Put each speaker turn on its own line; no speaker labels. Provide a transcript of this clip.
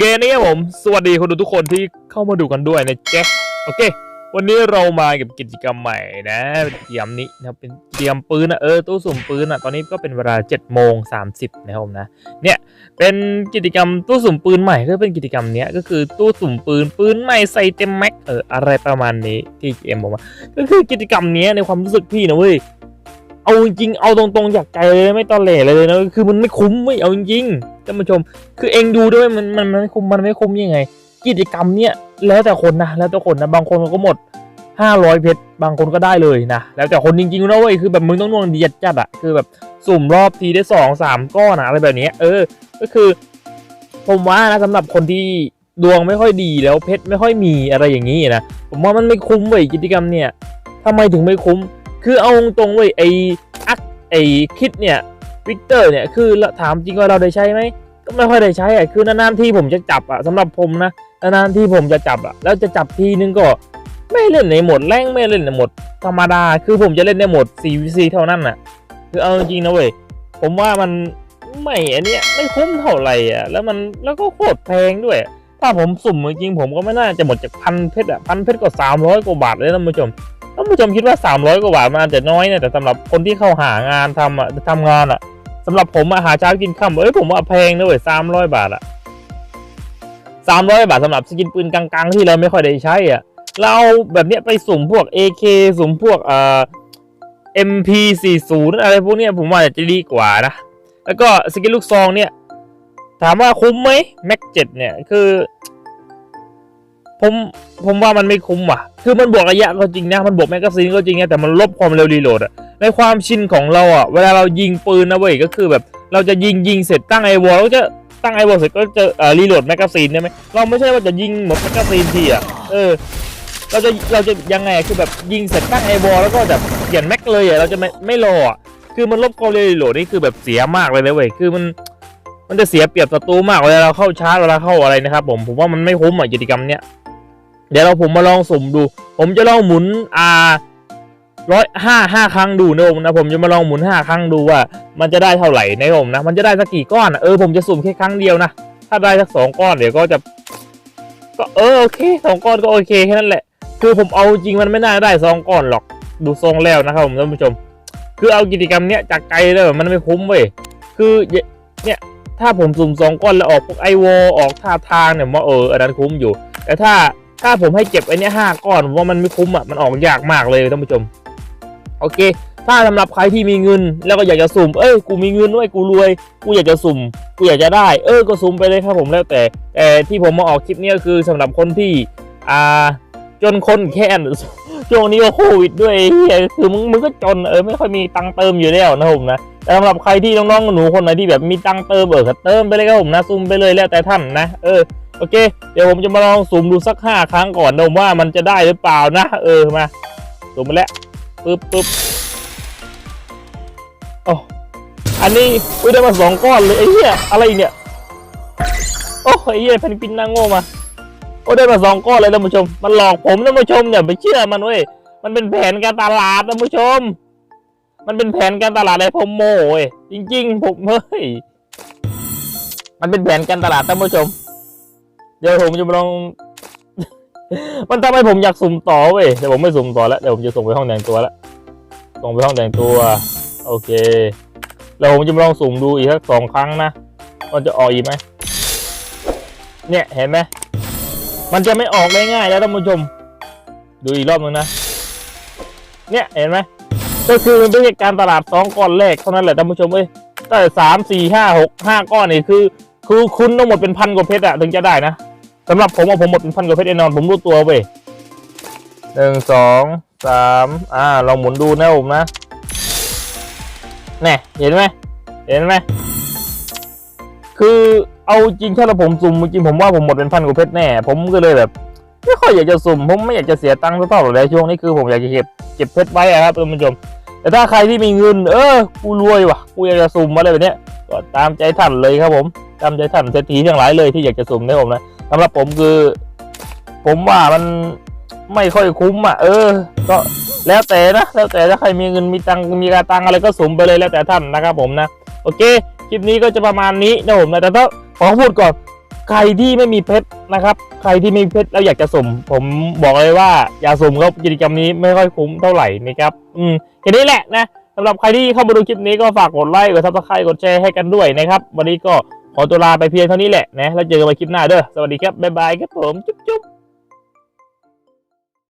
เคนี่ครับผม สวัสดีคนดูทุกคนที่เข้ามาดูกันด้วยนะเจ๊โอเค วันนี้เรามากับกิจกรรมใหม่นะเป็นกิจกรรมนี้นะเป็นกิจกรรมปืนนะเออตู้สุ่มปืนอะตอนนี้ก็เป็นเวลา7จ็ดโมงสานะครับผมนะเนี่ยเป็นกิจกรรมตู้สุ่มปืนใหม่ก็เป็นกิจกรรมเนี้ยก็คือตู้สุ่มปืนปืนใหม่ใส่เต็มแม็กเอออะไรประมาณนี้ที่เกมบอกมาก็คือกิจกรรมเนี้ยในความรู้สึกพี่นะเว้ยเอาจริงๆเอาตรงๆจากใจเลยไม่ตอแหลเลยนะคือมันไม่คุ้มเว้ยเอาจริงๆ ท่านผู้ชม คือเองดูด้วยมันมันมันไม่คุ้มมันไม่คุ้มยังไง กิจกรรมเนี้ยแล้วแต่คนนะแล้วแต่คนนะบางคนก็หมด 500 เพชรบางคนก็ได้เลยนะแล้วแต่คนจริงๆนะเว้ยคือแบบมึงต้องนวงดีจัดอะคือแบบสุ่มรอบทีได้สองสามก้อนอะอะไรแบบนี้เออ ก็คือ ผมว่านะสำหรับคนที่ดวงไม่ค่อยดีแล้วเพชรไม่ค่อยมีอะไรอย่างนี้นะผมว่ามันไม่คุ้มเว้ยกิจกรรมเนี่ยทำไมถึงไม่คุ้ม คือเอาตรงๆเว้ยไอ้อักไอคิดเนี่ย วิกเตอร์เนี่ยคือถามจริงว่าเราได้ใช้ไหมก็ไม่ค่อยได้ใช้อะคือนานๆที่ผมจะจับอะสำหรับผมนะนานๆที่ผมจะจับอะแล้วจะจับทีนึงก็ไม่เล่นในโหมดแรงไม่เล่นในโหมดธรรมดา คือผมจะเล่นในโหมด 4vc เท่านั้นน่ะ คือเอาจริงนะเว้ย ผมว่ามันไม่อันเนี้ยไม่คุ้มเท่าไหร่อะ แล้วมันแล้วก็โคตรแพงด้วย ถ้าผมสุ่มจริงผมก็ไม่น่าจะหมดจากพันเพชรอะพันเพชรก็300กว่าบาทเลยท่านผู้ชมท่านผู้ชมคิดว่า 300กว่าบาทมันอาจจะน้อยนะแต่สำหรับคนที่เข้าหางานทำอะทำงานอะ สำหรับผมอะหารเช้ากินค่ำเอ้ยผมว่าแพงนะเว้ยสามร้อยบาทอะสามร้อยบาทสำหรับสกินปืนกลางๆ ที่เราไม่ค่อยได้ใช้อะเราเอาแบบเนี้ยไปสุ่มพวก AK สุ่มพวกเอ่อ MP40 อะไรพวกเนี้ยผมว่าจะดีกว่านะ แล้วก็สกินลูกซองเนี่ย ถามว่าคุ้มไหมแม็กเจ็ดเนี่ยคือ ผมผมว่ามันไม่คุ้มว่ะ คือมันบวกระยะก็จริงนะ มันบวกแมกกาซีนก็จริงนะแต่มันลบความเร็วรีโหลดอะ ในความชินของเราอะเวลาเรายิงปืนนะเว้ยก็คือแบบเราจะยิงยิงเสร็จตั้งไอวอลก็จะตั้งไอวอลเสร็จก็จะเอ่อรีโหลดแมกกาซีนใช่ไหมเราไม่ใช่ว่าจะยิงหมดแมกกาซีนทีอะเออเราจะเราจะยังไงคือแบบยิงเสร็จตั้งไอวอลแล้วก็แบบเปลี่ยนแม็กเลยอะเราจะไม่ไม่รออะคือมันลบความเร็วรีโหลดนี่คือแบบเสียมากเลยนะเว้ยคือมันมันจะเสียเปรียบศัตรูมากเวลาเราเข้าชาร์จเวลาเข้าอะไรนะครับผมผมว่ามันไม่คุ้มอะกิจกรรมเนี้ยเดี๋ยวเราผมมาลองสุ่มดู ผมจะลองหมุนอ่า ร้อยห้าห้าครั้งดูนะผมนะผมจะมาลองหมุนห้าครั้งดูว่า มันจะได้เท่าไหร่นะผมนะมันจะได้สักกี่ก้อนเออผมจะสุ่มแค่ครั้งเดียวนะถ้าได้สักสองก้อนเดี๋ยวก็จะ ก็เออโอเคสองก้อนก็โอเคแค่นั้นแหละ คือผมเอาจริงมันไม่น่าได้สองก้อนหรอกดูทรงแล้วนะครับผมท่านผู้ชม คือเอากิจกรรมเนี้ยจากไกลเลยมันไม่คุ้มเว้ยคือเนี่ยถ้าผมสุ่มสองก้อนแล้วออกพวกไอวอออกท่าทางเนี่ยว่าเอออันนั้นคุ้มอยู่ แต่ถ้าถ้าผมให้เก็บไอเนี้ยห้าก้อนว่ามันไม่คุ้มอะมันออกยากมากเลยท่านผู้ชม โอเค ถ้าสำหรับใครที่มีเงิน แล้วก็อยากจะสุ่ม เอ้ย กูมีเงินด้วยกูรวย กูอยากจะสุ่ม กูอยากจะได้ เออ ก็สุ่มไปเลยครับผมแล้วแต่ แต่ที่ผมมาออกคลิปนี้ก็คือสำหรับคนที่ อ่า จนคนแค้นช่วงนี้ก็โควิดด้วยเฮียคือมึงมึงก็จน เออ ไม่ค่อยมีตังค์เติมอยู่แล้วนะผมนะ แต่สำหรับใครที่น้องๆหนูคนไหนที่แบบมีตังค์เติมเออเติมไปเลยครับผมนะ สุ่มไปเลยแล้วแต่ท่านนะ เออ โอเค เดี๋ยวผมจะมาลองสุ่มดูสักห้าครั้งก่อนนะผมว่ามันจะได้หรือเปล่านะ เออ มา สุ่มไปแล้ว ปึ๊บปึ๊บโอ้อันนี้อุ้ยได้มาสองก้อนเลยไอ้เหี้ยอะไรเนี่ยโอ้ไอ้เหี้ยแผ่นปินนางโง่มาโอ้ได้มาสองก้อนเลยท่านผู้ชม มันหลอกผมท่านผู้ชมอย่าไปเชื่อมันเว้ยมันเป็นแผนการตลาดท่านผู้ชม มันเป็นแผนการตลาดอะไรผมโม่เว้ยจริง ๆ ผมเฮ้ยมันเป็นแผนการตลาดท่านผู้ชม เดี๋ยวผมจะมลอง มันทำให้ผมอยากสุ่มต่อเว้ย เดี๋ยวผมไม่สุ่มต่อแล้ว เดี๋ยวผมจะส่งไปห้องแต่งตัวแล้ว ส่งไปห้องแต่งตัว โอเค แล้วผมจะลองสุ่มดูอีกสักสองครั้งนะมันจะออกอีกไหม เนี่ยเห็นไหม มันจะไม่ออกได้ง่ายแล้วท่านผู้ชม ดูอีกรอบหนึงนะ เนี่ยเห็นไหม ก็คือมันเป็นการตลาดสองก้อนแรกเท่านั้นแหละท่านผู้ชมเอ้ยแต่สามสี่ห้าหกห้าก้อนนี่คือ คือคุณต้องหมดเป็นพันกว่าเพชรอะถึงจะได้นะ สำหรับผมว่าผมหมดเป็นพันกว่าเพชรแน่นอน ผมรู้ตัวเว้ยหนึ่งสองสามอ่าลองหมุนดูนะผมนะแน่เห็นไหมเห็นไหมคือเอาจริงถ้าเราผมสุ่มจริงผมว่าผมหมดเป็นพันกว่าเพชรแน่ ผมก็เลยแบบไม่ค่อยอยากจะสุ่มผมไม่อยากจะเสียตังค์เท่าไหร่เลยช่วงนี้คือผมอยากจะเก็บเก็บเพชรไว้อะครับท่านผู้ชม แต่ถ้าใครที่มีเงิน เออกูรวยว่ะกูอยากจะสุ่มอะไรแบบเนี้ยก็ตามใจท่านเลยครับผม จำใจท่านเศรษฐีทั้งหลายเลยที่อยากจะสุ่มนะผมนะสำหรับผมคือ ผมว่ามันไม่ค่อยคุ้มอะ เออ ก็แล้วแต่นะแล้วแต่ถ้าใครมีเงินมีตังมีกาตังอะไรก็สุ่มไปเลยแล้วแต่ท่านนะครับผมนะโอเคคลิปนี้ก็จะประมาณนี้นะผมนะแต่ต้องขอพูดก่อนใครที่ไม่มีเพชรนะครับ ใครที่ไม่มีเพชรแล้วอยากจะสุ่มผมบอกเลยว่าอย่าสุ่มครับกิจกรรมนี้ไม่ค่อยคุ้มเท่าไหร่นะครับ อืมแค่นี้แหละนะสำหรับใครที่เข้ามาดูคลิปนี้ก็ฝากกดไลค์กดซับสไครต์กดแชร์ให้กันด้วยนะครับ วันนี้ก็ ขอตัวลาไปเพียงเท่านี้แหละนะแล้วเจอกันใหม่คลิปหน้าเด้อสวัสดีครับบ๊ายบายครับผมจุ๊บจุ๊บ